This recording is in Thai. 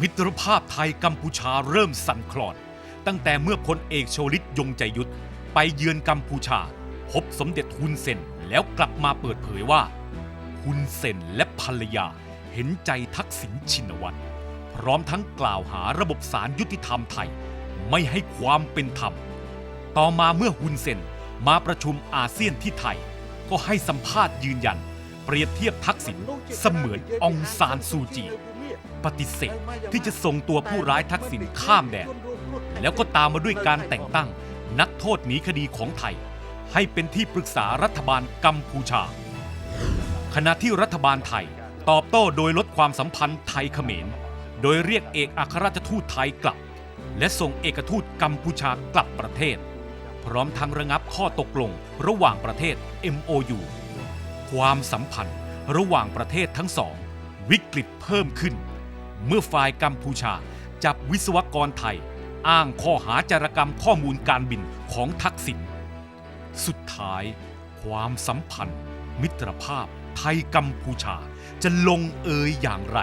มิตรภาพไทยกัมพูชาเริ่มสั่นคลอน ตั้งแต่เมื่อพลเอกโชลิตยงใจยุทธไปเยือนกัมพูชา พบสมเด็จฮุนเซนแล้วกลับมาเปิดเผยว่าฮุนเซนและภรรยาเห็นใจทักษิณชินวัตรพร้อมทั้งกล่าวหาระบบศาลยุติธรรมไทย ไม่ให้ความเป็นธรรม ต่อมาเมื่อฮุนเซนมาประชุมอาเซียนที่ไทย ก็ให้สัมภาษณ์ยืนยัน เปรียบเทียบทักษิณเสมือนองซานซูจี ปฏิเสธที่จะส่งตัวผู้ร้ายทักษิณข้ามแดน แล้วก็ตามมาด้วยการแต่งตั้ง นักโทษหนีคดีของไทย ให้เป็นที่ปรึกษารัฐบาลกัมพูชา ขณะที่รัฐบาลไทยตอบโต้โดยลดความสัมพันธ์ไทยเขมร โดยเรียกเอกอัครราชทูตไทยกลับ และส่งเอกทูตกัมพูชากลับประเทศ พร้อมทั้งระงับข้อตกลงระหว่างประเทศ MOU ความสัมพันธ์ระหว่างประเทศทั้งสอง วิกฤตเพิ่มขึ้น เมื่อฝ่ายกัมพูชา จับวิศวกรไทย อ้างข้อหาจารกรรมข้อมูลการบินของทักษิณสุดท้าย ความสัมพันธ์ มิตรภาพไทยกัมพูชาจะลงเอยอย่างไร